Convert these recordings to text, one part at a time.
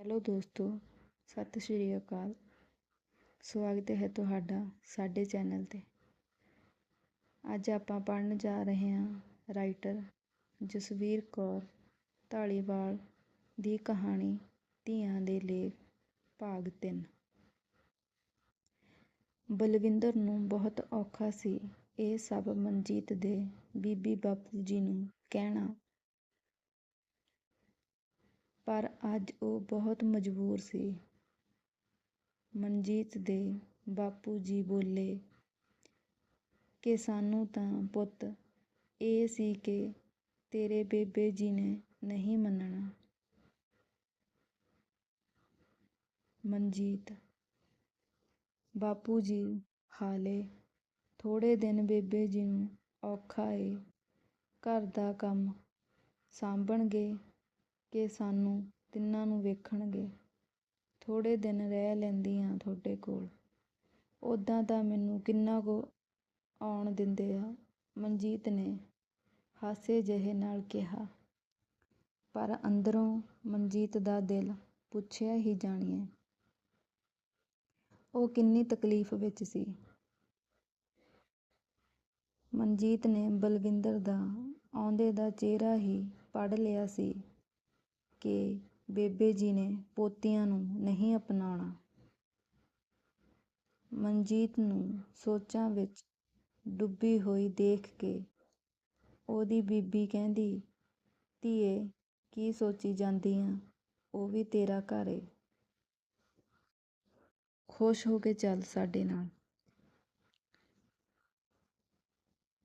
Hello ਦੋਸਤੋ, ਸਤਿ ਸ਼੍ਰੀ ਅਕਾਲ। ਸਵਾਗਤ ਹੈ ਤੁਹਾਡਾ ਸਾਡੇ ਚੈਨਲ ਤੇ। ਅੱਜ ਆਪਾਂ ਪੜ੍ਹਨ ਜਾ ਰਹੇ ਹਾਂ ਰਾਈਟਰ ਜਸਵੀਰ ਕੌਰ ਢਾਲੀਵਾਲ ਦੀ ਕਹਾਣੀ ਧੀਆਂ ਦੇ ਲੇਖ, ਭਾਗ 3 ਬਲਵਿੰਦਰ ਨੂੰ ਬਹੁਤ ਔਖਾ ਸੀ ਇਹ ਸਭ ਮਨਜੀਤ ਦੇ ਬੀਬੀ ਬਾਪੂ ਜੀ ਨੂੰ ਕਹਿਣਾ। ਪਰ ਅੱਜ ਉਹ ਬਹੁਤ ਮਜਬੂਰ ਸੀ। ਮਨਜੀਤ ਦੇ ਬਾਪੂ ਜੀ ਬੋਲੇ, ਕਿ ਸਾਨੂੰ ਤਾਂ ਪੁੱਤ, ਇਹ ਸੀ ਕਿ ਤੇਰੇ ਬੇਬੇ ਜੀ ਨੇ ਨਹੀਂ ਮੰਨਣਾ। ਮਨਜੀਤ, ਬਾਪੂ ਜੀ, ਹਾਲੇ ਥੋੜੇ ਦਿਨ ਬੇਬੇ ਜੀ ਨੂੰ ਔਖਾ ਏ, ਘਰ ਦਾ ਕੰਮ ਸਾਂਭਣਗੇ ਕਿ ਸਾਨੂੰ ਤਿੰਨਾਂ ਨੂੰ ਵੇਖਣਗੇ। ਥੋੜ੍ਹੇ ਦਿਨ ਰਹਿ ਲੈਂਦੀ ਹਾਂ ਤੁਹਾਡੇ ਕੋਲ। ਉਦਾਂ ਤਾਂ ਮੈਨੂੰ ਕਿੰਨਾ ਕੁ ਆਉਣ ਦਿੰਦੇ ਆ, ਮਨਜੀਤ ਨੇ ਹਾਸੇ ਜਿਹੇ ਨਾਲ ਕਿਹਾ। ਪਰ ਅੰਦਰੋਂ ਮਨਜੀਤ ਦਾ ਦਿਲ ਪੁੱਛਿਆ ਹੀ ਜਾਣੀਏ। ਉਹ ਕਿੰਨੀ ਤਕਲੀਫ ਵਿੱਚ ਸੀ। ਮਨਜੀਤ ਨੇ ਬਲਵਿੰਦਰ ਦਾ ਆਉਂਦੇ ਦਾ ਚਿਹਰਾ ਹੀ ਪੜ ਲਿਆ ਸੀ। ਕਿ ਬੇਬੇ ਜੀ ਨੇ ਪੋਤੀਆਂ ਨੂੰ ਨਹੀਂ ਅਪਣਾਉਣਾ। ਮਨਜੀਤ ਨੂੰ ਸੋਚਾਂ ਵਿੱਚ ਡੁੱਬੀ ਹੋਈ ਦੇਖ ਕੇ ਉਹਦੀ ਬੀਬੀ ਕਹਿੰਦੀ, ਧੀਏ, ਕੀ ਸੋਚੀ ਜਾਂਦੀ ਆ ਉਹ ਵੀ ਤੇਰਾ ਘਰ ਏ। ਖੁਸ਼ ਹੋ ਕੇ ਚੱਲ ਸਾਡੇ ਨਾਲ।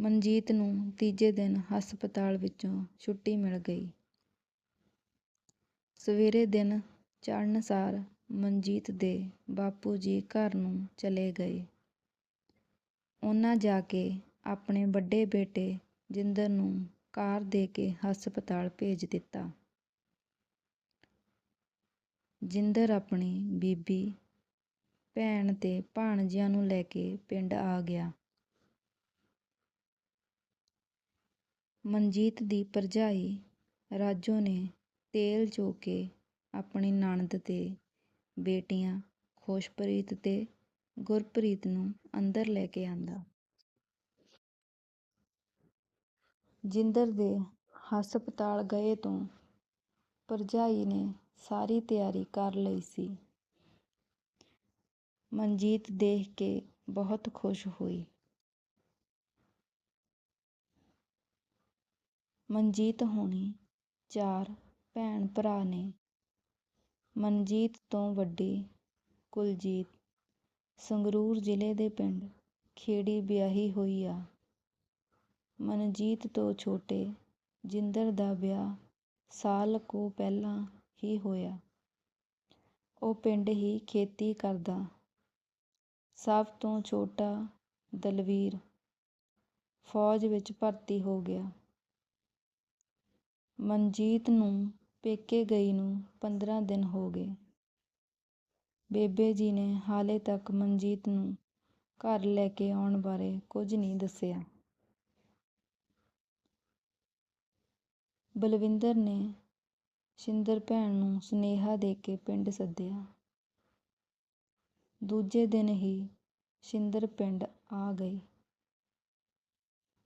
ਮਨਜੀਤ ਨੂੰ ਤੀਜੇ ਦਿਨ ਹਸਪਤਾਲ ਵਿੱਚੋਂ ਛੁੱਟੀ ਮਿਲ ਗਈ। ਸਵੇਰੇ ਦਿਨ ਚੜ੍ਹਨ ਸਾਰ ਮਨਜੀਤ ਦੇ ਬਾਪੂ ਜੀ ਘਰ ਨੂੰ ਚਲੇ ਗਏ। ਉਹਨਾਂ ਜਾ ਕੇ ਆਪਣੇ ਵੱਡੇ ਬੇਟੇ ਜਿੰਦਰ ਨੂੰ ਕਾਰ ਦੇ ਕੇ ਹਸਪਤਾਲ ਭੇਜ ਦਿੱਤਾ। ਜਿੰਦਰ ਆਪਣੀ ਬੀਬੀ, ਭੈਣ ਤੇ ਭਾਣਜਿਆਂ ਨੂੰ ਲੈ ਕੇ ਪਿੰਡ ਆ ਗਿਆ। ਮਨਜੀਤ ਦੀ ਭਰਜਾਈ ਰਾਜੋ ਨੇ ਤੇਲ ਚੋ ਕੇ ਆਪਣੀ ਨਣਦ ਤੇ ਬੇਟੀਆਂ ਖੁਸ਼ਪ੍ਰੀਤ ਤੇ ਗੁਰਪ੍ਰੀਤ ਨੂੰ ਅੰਦਰ ਲੈ ਕੇ ਆਂਦਾ। ਜਿੰਦਰ ਦੇ ਹਸਪਤਾਲ ਗਏ ਤੋਂ ਭਰਜਾਈ ਨੇ ਸਾਰੀ ਤਿਆਰੀ ਕਰ ਲਈ ਸੀ। ਮਨਜੀਤ ਦੇਖ ਕੇ ਬਹੁਤ ਖੁਸ਼ ਹੋਈ। ਮਨਜੀਤ ਹੋਣੀ ਚਾਰ ਭੈਣ ਭਰਾ ਨੇ ਮਨਜੀਤ ਤੋਂ ਵੱਡੀ ਕੁਲਜੀਤ, ਸੰਗਰੂਰ ਜ਼ਿਲ੍ਹੇ ਦੇ ਪਿੰਡ ਖੇੜੀ ਵਿਆਹੀ ਹੋਈ ਆ। ਮਨਜੀਤ ਤੋਂ ਛੋਟੇ ਜਿੰਦਰ ਦਾ ਵਿਆਹ ਸਾਲ ਕੁ ਪਹਿਲਾਂ ਹੀ ਹੋਇਆ। ਉਹ ਪਿੰਡ ਹੀ ਖੇਤੀ ਕਰਦਾ। ਸਭ ਤੋਂ ਛੋਟਾ ਦਲਵੀਰ ਫੌਜ ਵਿੱਚ ਭਰਤੀ ਹੋ ਗਿਆ। ਮਨਜੀਤ ਨੂੰ ਪੇਕੇ ਗਈ ਨੂੰ 15 ਦਿਨ ਹੋ ਗਏ। ਬੇਬੇ ਜੀ ਨੇ ਹਾਲੇ ਤੱਕ ਮਨਜੀਤ ਨੂੰ ਘਰ ਲੈ ਕੇ ਆਉਣ ਬਾਰੇ ਕੁਝ ਨਹੀਂ ਦੱਸਿਆ। ਬਲਵਿੰਦਰ ਨੇ ਸ਼ਿੰਦਰ ਭੈਣ ਨੂੰ ਸੁਨੇਹਾ ਦੇ ਕੇ ਪਿੰਡ ਸੱਦਿਆ। ਦੂਜੇ ਦਿਨ ਹੀ ਸ਼ਿੰਦਰ ਪਿੰਡ ਆ ਗਈ।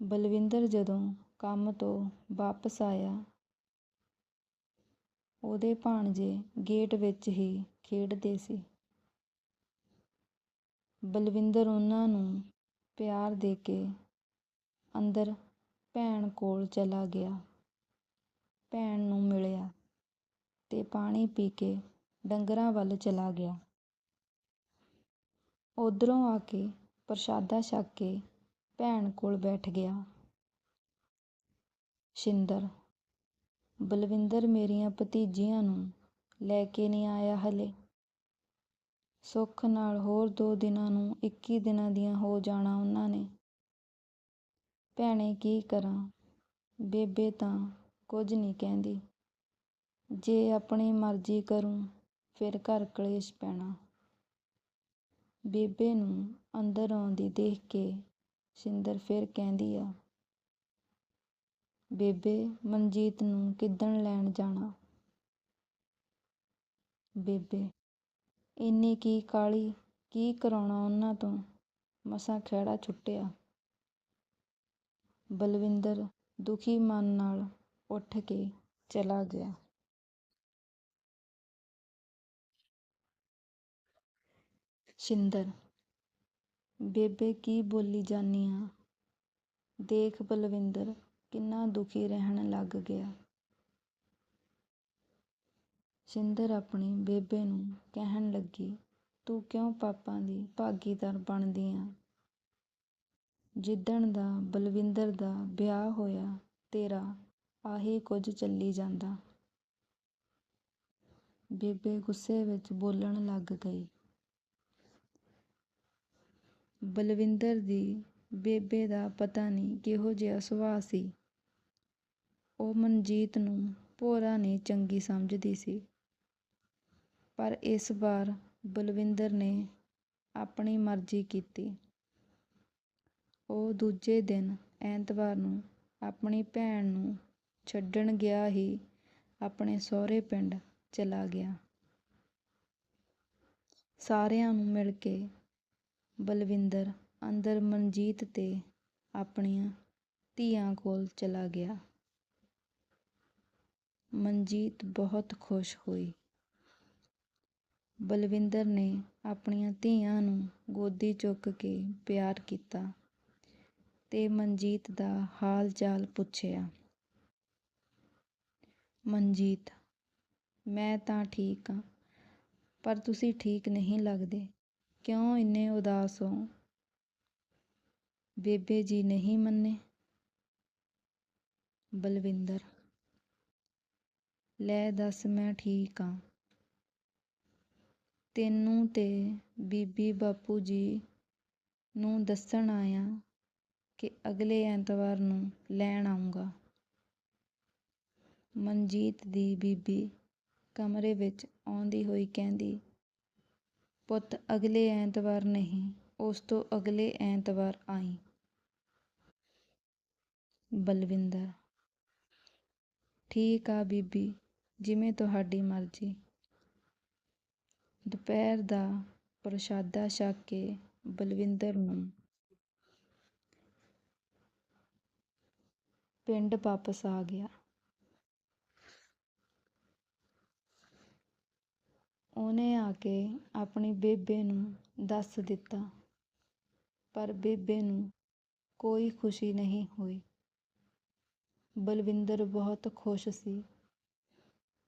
ਬਲਵਿੰਦਰ ਜਦੋਂ ਕੰਮ ਤੋਂ ਵਾਪਸ ਆਇਆ ਉਹਦੇ ਭਾਣਜੇ ਗੇਟ ਵਿੱਚ ਹੀ ਖੇਡਦੇ ਸੀ। ਬਲਵਿੰਦਰ ਉਹਨਾਂ ਨੂੰ ਪਿਆਰ ਦੇ ਕੇ ਅੰਦਰ ਭੈਣ ਕੋਲ ਚਲਾ ਗਿਆ। ਭੈਣ ਨੂੰ ਮਿਲਿਆ ਤੇ ਪਾਣੀ ਪੀ ਕੇ ਡੰਗਰਾਂ ਵੱਲ ਚਲਾ ਗਿਆ। ਉਧਰੋਂ ਆ ਕੇ ਪ੍ਰਸ਼ਾਦਾ ਛਕ ਕੇ ਭੈਣ ਕੋਲ ਬੈਠ ਗਿਆ। ਸ਼ਿੰਦਰ ਬਲਵਿੰਦਰ ਮੇਰੀਆਂ ਭਤੀਜੀਆਂ ਨੂੰ ਲੈ ਕੇ ਨਹੀਂ ਆਇਆ ਹਲੇ। ਸੁੱਖ ਨਾਲ ਹੋਰ ਦੋ ਦਿਨਾਂ ਨੂੰ 21 ਦਿਨਾਂ ਦੀਆਂ ਹੋ ਜਾਣਾ ਉਹਨਾਂ ਨੇ। ਭੈਣੇ ਕੀ ਕਰਾਂ? ਬੇਬੇ ਤਾਂ ਕੁਝ ਨਹੀਂ ਕਹਿੰਦੀ। ਜੇ ਆਪਣੀ ਮਰਜ਼ੀ ਕਰੂੰ, ਫਿਰ ਘਰ ਕਲੇਸ਼ ਪੈਣਾ। ਬੇਬੇ ਨੂੰ ਅੰਦਰ ਆਉਂਦੀ ਦੇਖ ਕੇ ਸ਼ਿੰਦਰ ਫਿਰ ਕਹਿੰਦੀ ਆ ਬੇਬੇ ਮਨਜੀਤ ਨੂੰ ਕਿੱਦਣ ਲੈਣ ਜਾਣਾ? ਬੇਬੇ, ਇੰਨੀ ਕੀ ਕਾਹਲੀ, ਕੀ ਕਰਾਉਣਾ ਉਹਨਾਂ ਤੋਂ? ਮਸਾਂ ਖਹਿੜਾ ਛੁੱਟਿਆ। ਬਲਵਿੰਦਰ ਦੁਖੀ ਮਨ ਨਾਲ ਉੱਠ ਕੇ ਚਲਾ ਗਿਆ। ਸ਼ਿੰਦਰ, ਬੇਬੇ ਕੀ ਬੋਲੀ ਜਾਨੀ ਆ? ਦੇਖ ਬਲਵਿੰਦਰ ਕਿੰਨਾ ਦੁਖੀ ਰਹਿਣ ਲੱਗ ਗਿਆ। ਸ਼ਿੰਦਰ ਆਪਣੀ ਬੇਬੇ ਨੂੰ ਕਹਿਣ ਲੱਗੀ, ਤੂੰ ਕਿਉਂ ਪਾਪਾ ਦੀ ਭਾਗੀਦਾਰ ਬਣਦੀ ਆ? ਜਿੱਦਣ ਦਾ ਬਲਵਿੰਦਰ ਦਾ ਵਿਆਹ ਹੋਇਆ, ਤੇਰਾ ਆਹੀ ਕੁਝ ਚੱਲੀ ਜਾਂਦਾ ਬੇਬੇ ਗੁੱਸੇ ਵਿੱਚ ਬੋਲਣ ਲੱਗ ਗਈ। ਬਲਵਿੰਦਰ ਦੀ ਬੇਬੇ ਦਾ ਪਤਾ ਨਹੀਂ ਕਿਹੋ ਜਿਹਾ ਸੁਭਾਅ ਸੀ। ਉਹ ਮਨਜੀਤ ਨੂੰ ਭੋਰਾ ਨਹੀਂ ਚੰਗੀ ਸਮਝਦੀ ਸੀ। ਪਰ ਇਸ ਵਾਰ ਬਲਵਿੰਦਰ ਨੇ ਆਪਣੀ ਮਰਜ਼ੀ ਕੀਤੀ। ਉਹ ਦੂਜੇ ਦਿਨ ਐਤਵਾਰ ਨੂੰ ਆਪਣੀ ਭੈਣ ਨੂੰ ਛੱਡਣ ਗਿਆ ਹੀ ਆਪਣੇ ਸਹੁਰੇ ਪਿੰਡ ਚਲਾ ਗਿਆ। ਸਾਰਿਆਂ ਨੂੰ ਮਿਲ ਕੇ ਬਲਵਿੰਦਰ ਅੰਦਰ ਮਨਜੀਤ ਤੇ ਆਪਣੀਆਂ ਧੀਆਂ ਕੋਲ ਚਲਾ ਗਿਆ। ਮਨਜੀਤ ਬਹੁਤ ਖੁਸ਼ ਹੋਈ। ਬਲਵਿੰਦਰ ਨੇ ਆਪਣੀਆਂ ਧੀਆਂ ਨੂੰ ਗੋਦੀ ਚੁੱਕ ਕੇ ਪਿਆਰ ਕੀਤਾ ਤੇ ਮਨਜੀਤ ਦਾ ਹਾਲ ਚਾਲ ਪੁੱਛਿਆ। ਮਨਜੀਤ, ਮੈਂ ਤਾਂ ਠੀਕ ਹਾਂ ਪਰ ਤੁਸੀਂ ਠੀਕ ਨਹੀਂ ਲੱਗਦੇ। ਕਿਉਂ ਇੰਨੇ ਉਦਾਸ ਹੋ? ਬੇਬੇ ਜੀ ਨਹੀਂ ਮੰਨੇ? ਬਲਵਿੰਦਰ ਲੈ ਦੱਸ ਮੈਂ ਠੀਕ ਹਾਂ ਤੈਨੂੰ ਤੇ ਬੀਬੀ ਬਾਪੂ ਜੀ ਨੂੰ ਦੱਸਣ ਆਇਆ ਕਿ ਅਗਲੇ ਐਤਵਾਰ ਨੂੰ ਲੈਣ ਆਉਂਗਾ ਮਨਜੀਤ ਦੀ ਬੀਬੀ ਕਮਰੇ ਵਿੱਚ ਆਉਂਦੀ ਹੋਈ ਕਹਿੰਦੀ, ਪੁੱਤ, ਅਗਲੇ ਐਤਵਾਰ ਨਹੀਂ, ਉਸ ਤੋਂ ਅਗਲੇ ਐਤਵਾਰ ਆਈ। ਬਲਵਿੰਦਰ, ਠੀਕ ਆ ਬੀਬੀ ਜਿਵੇਂ ਤੁਹਾਡੀ ਮਰਜ਼ੀ। ਦੁਪਹਿਰ ਦਾ ਪ੍ਰਸ਼ਾਦਾ ਛਕ ਕੇ ਬਲਵਿੰਦਰ ਨੂੰ ਪਿੰਡ ਵਾਪਸ ਆ ਗਿਆ। ਉਹਨੇ ਆ ਕੇ ਆਪਣੀ ਬੇਬੇ ਨੂੰ ਦੱਸ ਦਿੱਤਾ, ਪਰ ਬੇਬੇ ਨੂੰ ਕੋਈ ਖੁਸ਼ੀ ਨਹੀਂ ਹੋਈ। ਬਲਵਿੰਦਰ ਬਹੁਤ ਖੁਸ਼ ਸੀ।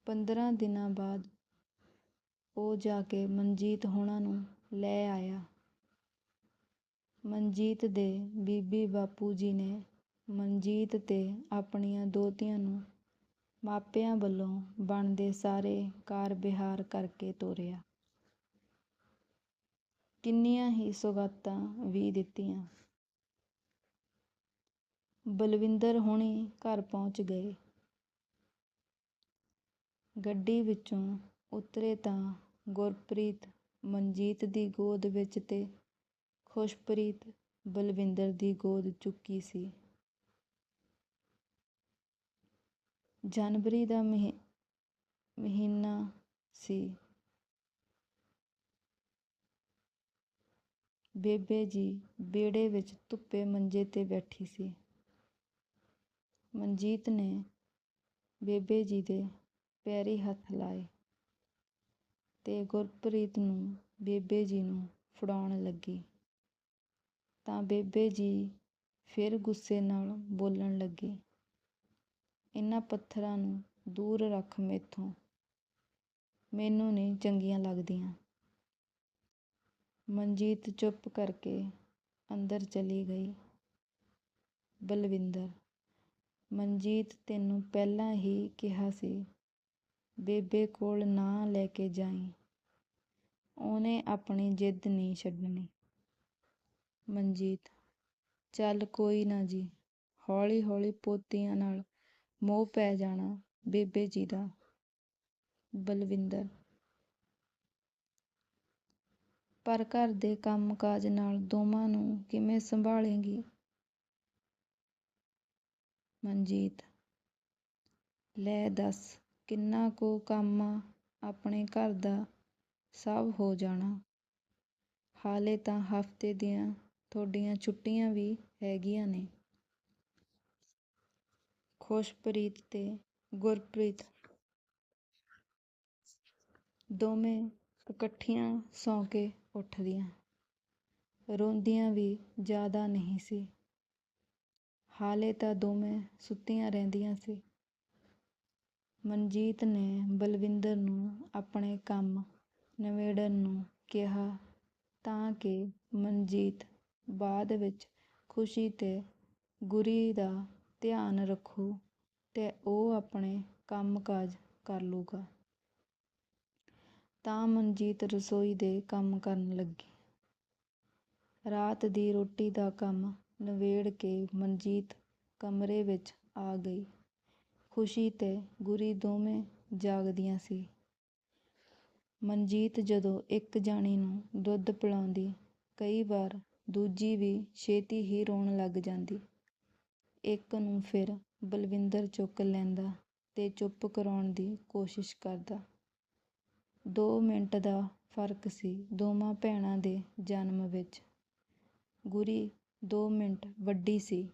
ਪੰਦਰਾਂ ਦਿਨਾਂ ਬਾਅਦ ਉਹ ਜਾ ਕੇ ਮਨਜੀਤ ਹੋਣਾ ਨੂੰ ਲੈ ਆਇਆ। ਮਨਜੀਤ ਦੇ ਬੀਬੀ ਬਾਪੂ ਜੀ ਨੇ ਮਨਜੀਤ ਤੇ ਆਪਣੀਆਂ ਦੋਤੀਆਂ ਨੂੰ ਮਾਪਿਆਂ ਵੱਲੋਂ ਬਣਦੇ ਸਾਰੇ ਕਾਰ ਵਿਹਾਰ ਕਰਕੇ ਤੋਰਿਆ। ਕਿੰਨੀਆਂ ਹੀ ਸੁਗਾਤਾਂ ਵੀ ਦਿੱਤੀਆਂ। ਬਲਵਿੰਦਰ ਹੁਣੀ ਘਰ ਪਹੁੰਚ ਗਏ। ਗੱਡੀ ਵਿੱਚੋਂ ਉਤਰੇ ਤਾਂ ਗੁਰਪ੍ਰੀਤ ਮਨਜੀਤ ਦੀ ਗੋਦ ਵਿੱਚ ਤੇ ਖੁਸ਼ਪ੍ਰੀਤ ਬਲਵਿੰਦਰ ਦੀ ਗੋਦ ਚੁੱਕੀ ਸੀ। ਜਨਵਰੀ ਦਾ ਮਹੀਨਾ ਸੀ। ਬੇਬੇ ਜੀ ਵਿਹੜੇ ਵਿੱਚ ਧੁੱਪੇ ਮੰਜੇ ਤੇ ਬੈਠੀ ਸੀ। ਮਨਜੀਤ ਨੇ ਬੇਬੇ ਜੀ ਦੇ ਪੈਰੀ ਹੱਥ ਲਾਏ ਤੇ ਗੁਰਪ੍ਰੀਤ ਨੂੰ ਬੇਬੇ ਜੀ ਨੂੰ ਫੜਾਉਣ ਲੱਗੀ। ਤਾਂ ਬੇਬੇ ਜੀ ਫਿਰ ਗੁੱਸੇ ਨਾਲ ਬੋਲਣ ਲੱਗੀ ਇਹਨਾਂ ਪੱਥਰਾਂ ਨੂੰ ਦੂਰ ਰੱਖ ਮੈਥੋਂ। ਮੈਨੂੰ ਨਹੀਂ ਚੰਗੀਆਂ ਲੱਗਦੀਆਂ ਮਨਜੀਤ ਚੁੱਪ ਕਰਕੇ ਅੰਦਰ ਚਲੀ ਗਈ। ਬਲਵਿੰਦਰ, ਮਨਜੀਤ ਤੈਨੂੰ ਪਹਿਲਾਂ ਹੀ ਕਿਹਾ ਸੀ ਬੇਬੇ ਕੋਲ ਨਾ ਲੈ ਕੇ ਜਾਈਂ। ਉਹਨੇ ਆਪਣੀ ਜਿੱਦ ਨਹੀਂ ਛੱਡਣੀ। ਮਨਜੀਤ, ਚੱਲ ਕੋਈ ਨਾ ਜੀ ਹੌਲੀ ਹੌਲੀ ਪੋਤੀਆਂ ਨਾਲ ਮੋਹ ਪੈ ਜਾਣਾ ਬੇਬੇ ਜੀ ਦਾ। ਬਲਵਿੰਦਰ, ਪਰ ਘਰ ਦੇ ਕੰਮ ਕਾਜ ਨਾਲ ਦੋਵਾਂ ਨੂੰ ਕਿਵੇਂ ਸੰਭਾਲੇਂਗੀ? ਮਨਜੀਤ, ਲੈ ਦੱਸ। ਕਿੰਨਾ ਕੁ ਕੰਮ ਆ ਆਪਣੇ ਘਰ ਦਾ, ਸਭ ਹੋ ਜਾਣਾ। ਹਾਲੇ ਤਾਂ ਹਫ਼ਤੇ ਦੀਆਂ ਤੁਹਾਡੀਆਂ ਛੁੱਟੀਆਂ ਵੀ ਹੈਗੀਆਂ ਨੇ। ਖੁਸ਼ਪ੍ਰੀਤ ਤੇ ਗੁਰਪ੍ਰੀਤ। ਦੋਵੇਂ ਇਕੱਠੀਆਂ ਸੌਂ ਕੇ ਉੱਠਦੀਆਂ। ਰੋਂਦੀਆਂ ਵੀ ਜ਼ਿਆਦਾ ਨਹੀਂ ਸੀ। ਹਾਲੇ ਤਾਂ ਦੋਵੇਂ ਸੁੱਤੀਆਂ ਰਹਿੰਦੀਆਂ ਸੀ। ਮਨਜੀਤ ਨੇ ਬਲਵਿੰਦਰ ਨੂੰ ਆਪਣੇ ਕੰਮ ਨਿਬੇੜਨ ਨੂੰ ਕਿਹਾ ਤਾਂ ਕਿ ਮਨਜੀਤ ਬਾਅਦ ਵਿੱਚ ਖੁਸ਼ੀ ਤੇ ਗੁਰੀ ਦਾ ਧਿਆਨ ਰੱਖੂ ਤੇ ਉਹ ਆਪਣੇ ਕੰਮਕਾਜ ਕਰ ਲੂਗਾ ਤਾਂ ਮਨਜੀਤ ਰਸੋਈ ਦੇ ਕੰਮ ਕਰਨ ਲੱਗੀ। ਰਾਤ ਦੀ ਰੋਟੀ ਦਾ ਕੰਮ ਨਿਬੇੜ ਕੇ ਮਨਜੀਤ ਕਮਰੇ ਵਿੱਚ ਆ ਗਈ। ਖੁਸ਼ੀ ਤੇ ਗੁਰੀ ਦੋਵੇਂ ਜਾਗਦੀਆਂ ਸੀ। ਮਨਜੀਤ ਜਦੋਂ ਇੱਕ ਜਾਣੀ ਨੂੰ ਦੁੱਧ ਪਿਲਾਉਂਦੀ, ਕਈ ਵਾਰ ਦੂਜੀ ਵੀ ਛੇਤੀ ਹੀ ਰੋਣ ਲੱਗ ਜਾਂਦੀ। ਇੱਕ ਨੂੰ ਫਿਰ ਬਲਵਿੰਦਰ ਚੁੱਕ ਲੈਂਦਾ ਤੇ ਚੁੱਪ ਕਰਾਉਣ ਦੀ ਕੋਸ਼ਿਸ਼ ਕਰਦਾ। ਦੋ ਮਿੰਟ ਦਾ ਫ਼ਰਕ ਸੀ ਦੋਵਾਂ ਭੈਣਾਂ ਦੇ ਜਨਮ ਵਿੱਚ। ਗੁਰੀ ਦੋ ਮਿੰਟ ਵੱਡੀ ਸੀ।